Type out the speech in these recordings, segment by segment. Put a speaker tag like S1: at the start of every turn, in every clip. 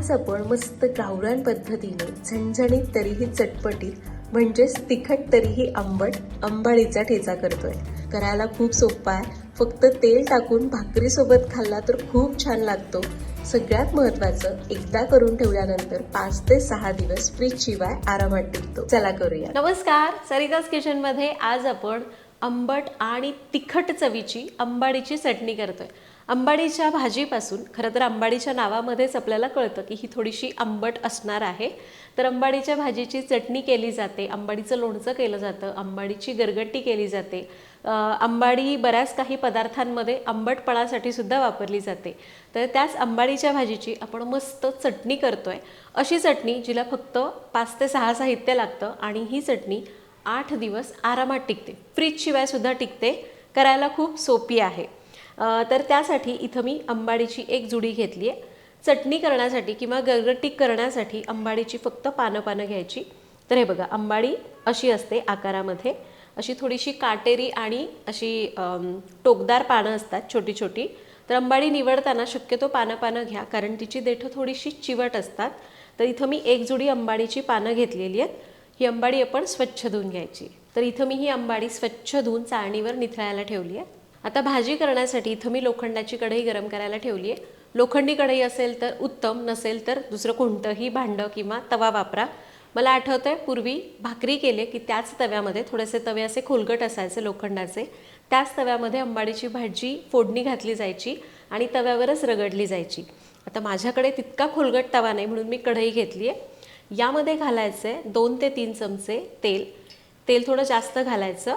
S1: आज आपण मस्त गावरान पद्धतीने झणझणीत तरीही चटपटीत म्हणजेच तिखट तरीही आंबट आंबाळीचा ठेचा करतोय. करायला खूप सोपा आहे. फक्त तेल टाकून भाकरीसोबत खाल्ला तर खूप छान लागतो. सगळ्यात महत्वाचं एकदा करून ठेवल्यानंतर पाच ते सहा दिवस फ्रीज शिवाय आरामात टिकतो. चला करूया.
S2: नमस्कार सरिताज किचनमध्ये आज आपण आंबट आणि तिखट चवीची अंबाडीची चटणी करतोय. अंबाडीच्या भाजीपासून खरं तर अंबाडीच्या नावामध्येच आपल्याला कळतं की ही थोडीशी आंबट असणार आहे. तर अंबाडीच्या भाजीची चटणी केली जाते आंबाडीचं लोणचं केलं जातं अंबाडीची गरगट्टी केली जाते. अंबाडी बऱ्याच काही पदार्थांमध्ये आंबटपणासाठी सुद्धा वापरली जाते. तर त्याच अंबाडीच्या भाजीची आपण मस्त चटणी करतोय. अशी चटणी जिला फक्त पाच ते सहा साहित्य लागतं आणि ही चटणी आठ दिवस आरामात टिकते. फ्रीजशिवाय सुद्धा टिकते. करायला खूप सोपी आहे. तर त्यासाठी इथं मी अंबाडीची एक जुडी घेतली आहे चटणी करण्यासाठी किंवा गरगटीक करण्यासाठी अंबाडीची फक्त पानं पानं घ्यायची. तर हे बघा अंबाडी अशी असते आकारामध्ये. अशी थोडीशी काटेरी आणि अशी टोकदार पानं असतात छोटी छोटी तर अंबाडी निवडताना शक्यतो पानं पानं घ्या कारण तिची देठं थोडीशी चिवट असतात. तर इथं मी एक जुडी अंबाडीची पानं घेतलेली आहेत. ही अंबाडी आपण स्वच्छ धुवून घ्यायची. तर इथं मी ही अंबाडी स्वच्छ धुवून चाळणीवर निथळायला ठेवली आहे आता भाजी करण्यासाठी इथं मी लोखंडाची कढई गरम करायला ठेवली आहे लोखंडी कढई असेल तर उत्तम नसेल तर दुसरं कोणतंही भांडं किंवा तवा वापरा. मला आठवतं आहे पूर्वी भाकरी केले की त्याच तव्यामध्ये थोडेसे तवे असे खोलगट असायचे लोखंडाचे. त्याच तव्यामध्ये अंबाडीची भाजी फोडणी घातली जायची आणि तव्यावरच रगडली जायची. आता माझ्याकडे तितका खोलगट तवा नाही म्हणून मी कढई घेतली आहे यामध्ये घालायचं आहे दोन ते तीन चमचे तेल. तेल थोडं जास्त घालायचं.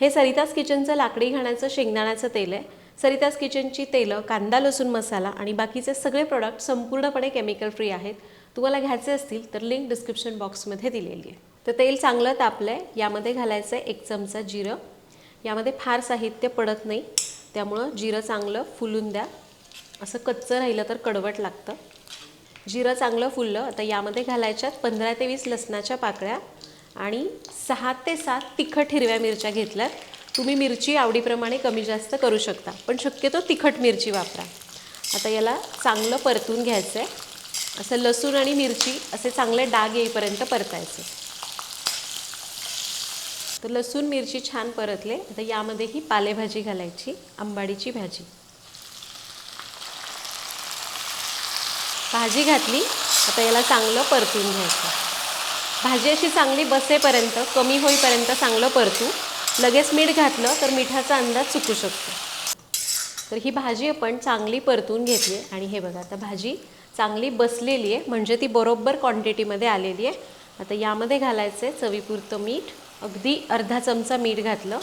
S2: हे सरिताज किचनचं लाकडी घाण्याचं शेंगदाण्याचं तेल आहे. सरिताज किचनची तेलं कांदा लसूण मसाला आणि बाकीचे सगळे प्रोडक्ट संपूर्णपणे केमिकल फ्री आहेत. तुम्हाला घ्यायचे असतील तर लिंक डिस्क्रिप्शन बॉक्समध्ये दिलेली आहे. तर तेल चांगलं तापलं आहे यामध्ये घालायचं आहे एक चमचा जिरं. यामध्ये फार साहित्य पडत नाही. त्यामुळं जिरं चांगलं फुलून द्या. असं कच्चं राहिलं तर कडवट लागतं. जिरं चांगलं फुललं आता यामध्ये घालायच्यात पंधरा ते वीस लसणाच्या पाकळ्या आणि सहा ते सात तिखट हिरव्या मिरच्या घेतल्यात. तुम्ही मिरची आवडीप्रमाणे कमी जास्त करू शकता पण शक्यतो तिखट मिरची वापरा. आता याला चांगलं परतून घ्यायचं आहे असं लसूण आणि मिरची असे चांगले डाग येईपर्यंत परतायचे. तर लसूण मिरची छान परतले. आता यामध्ये ही पालेभाजी घालायची आंबाडीची भाजी. भाजी घातली. आता याला चांगलं परतून घ्यायचं. भाजी अशी चांगली बसेपर्यंत कमी होईपर्यंत चांगलं परतू. लगेच मीठ घातलं तर मिठाचा अंदाज चुकू शकतो. तर ही भाजी आपण चांगली परतून घेतली आहे. आणि हे बघा आता भाजी चांगली बसलेली आहे. म्हणजे ती बरोबर क्वांटिटीमध्ये आलेली आहे. आता यामध्ये घालायचं आहे चवीपुरतं मीठ. अगदी अर्धा चमचा मीठ घातलं.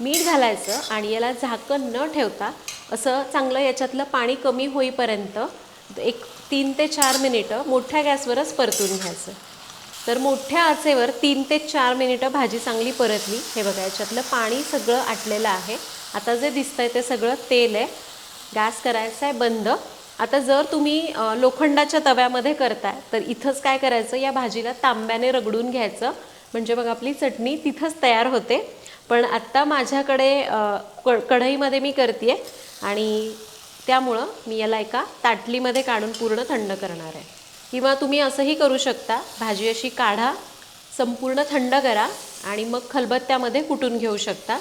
S2: मीठ घालायचं आणि याला झाकण न ठेवता असं चांगलं याच्यातलं पाणी कमी होईपर्यंत एक तीन ते चार मिनिटं मोठ्या गॅसवरच परतून घ्यायचं. तर मोठ्या आचेवर तीन ते चार मिनिटं भाजी चांगली परतली. हे बघा याच्यातलं पाणी सगळं आटलेलं आहे. आता जे दिसतंय ते सगळं तेल आहे. गॅस करायचा आहे बंद. आता जर तुम्ही लोखंडाच्या तव्यामध्ये करताय तर इथंच काय करायचं? या भाजीला तांब्याने रगडून घ्यायचं. म्हणजे मग आपली चटणी तिथंच तयार होते. पण आत्ता माझ्याकडे क कढईमध्ये मी करते आणि त्यामुळं मी याला एका ताटलीमध्ये काढून पूर्ण थंड करणार आहे. किंवा तुम्ही असंही करू शकता भाजी अशी काढा संपूर्ण थंड करा आणि मग खलबत्त्यामध्ये कुटून घेऊ शकता.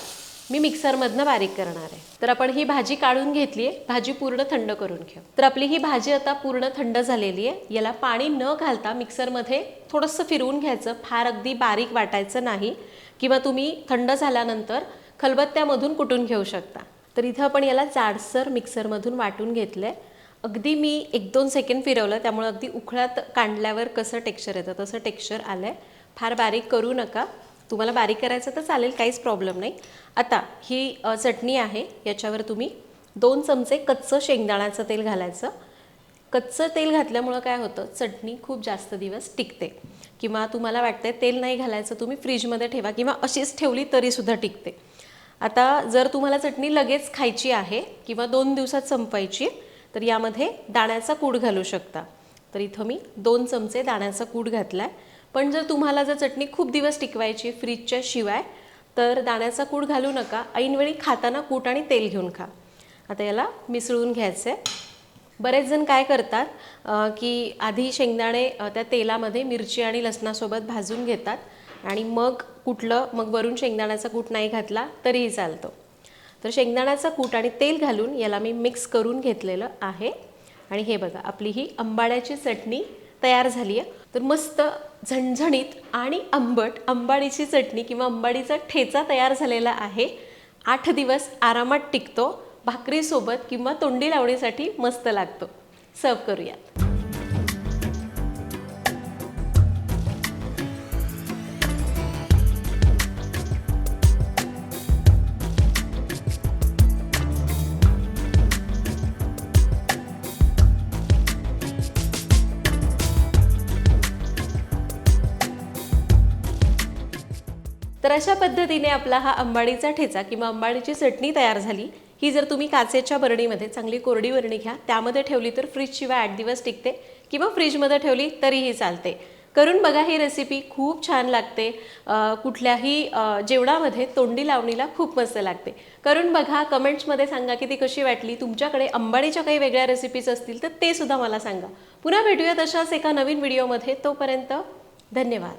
S2: मी मिक्सरमधनं बारीक करणार आहे. तर आपण ही भाजी काढून घेतली आहे भाजी पूर्ण थंड करून घेऊ. तर आपली ही भाजी आता पूर्ण थंड झालेली आहे याला पाणी न घालता मिक्सरमध्ये थोडंसं फिरवून घ्यायचं. फार अगदी बारीक वाटायचं नाही. किंवा तुम्ही थंड झाल्यानंतर खलबत्त्यामधून कुटून घेऊ शकता. तर इथं आपण याला जाडसर मिक्सरमधून वाटून घेतलं आहे अगदी मी एक दोन सेकंड फिरवलं त्यामुळे अगदी उखळ्यात काढल्यावर कसं टेक्स्चर येतं तसं टेक्स्चर आलं आहे फार बारीक करू नका. तुम्हाला बारीक करायचं तर चालेल काहीच प्रॉब्लेम नाही. आता ही चटणी आहे याच्यावर तुम्ही दोन चमचे कच्चं शेंगदाण्याचं तेल घालायचं. कच्चं तेल घातल्यामुळं काय होतं चटणी खूप जास्त दिवस टिकते. किंवा तुम्हाला वाटतंय तेल नाही घालायचं तुम्ही फ्रीजमध्ये ठेवा किंवा अशीच ठेवली तरीसुद्धा टिकते. आता जर तुम्हाला चटणी लगेच खायची आहे किंवा दोन दिवसात संपवायची तर यामध्ये दाण्याचा कूड घालू शकता. तर इथं मी दोन चमचे दाण्याचा कूड घातला आहे पण जर तुम्हाला जर चटणी खूप दिवस टिकवायची फ्रीजच्या शिवाय तर दाण्याचा कूड घालू नका. ऐनवेळी खाताना कूट आणि तेल घेऊन खा. आता याला मिसळून घ्यायचं आहे बरेच जण काय करतात की आधी शेंगदाणे त्या तेलामध्ये मिरची आणि लसणासोबत भाजून घेतात. आणि मग कुठलं मग वरून शेंगदाण्याचा कूट नाही घातला तरीही चालतो. तर शेंगदाण्याचा कूट आणि तेल घालून याला मी मिक्स करून घेतलेलं आहे. आणि हे बघा आपली ही आंबाड्याची चटणी तयार झाली आहे. तर मस्त झणझणीत आणि आंबट आंबाडीची चटणी किंवा आंबाडीचा ठेचा तयार झालेला आहे. आठ दिवस आरामात टिकतो भाकरीसोबत किंवा तोंडी लावणीसाठी मस्त लागतो. सर्व करूयात. तर अशा पद्धतीने आपला हा अंबाडीचा ठेचा किंवा अंबाडीची चटणी तयार झाली. ही जर तुम्ही काचेच्या बरणीमध्ये चांगली कोरडी बरणी घ्या त्यामध्ये ठेवली तर फ्रीजशिवाय आठ दिवस टिकते किंवा फ्रीजमध्ये ठेवली तरीही चालते. करून बघा ही रेसिपी खूप छान लागते. कुठल्याही जेवणामध्ये तोंडी लावणीला खूप मस्त लागते. करून बघा कमेंट्समध्ये सांगा की ती कशी वाटली. तुमच्याकडे अंबाडीच्या काही वेगळ्या रेसिपीज असतील तर ते सुद्धा मला सांगा. पुन्हा भेटूयात अशाच एका नवीन व्हिडिओमध्ये तोपर्यंत धन्यवाद.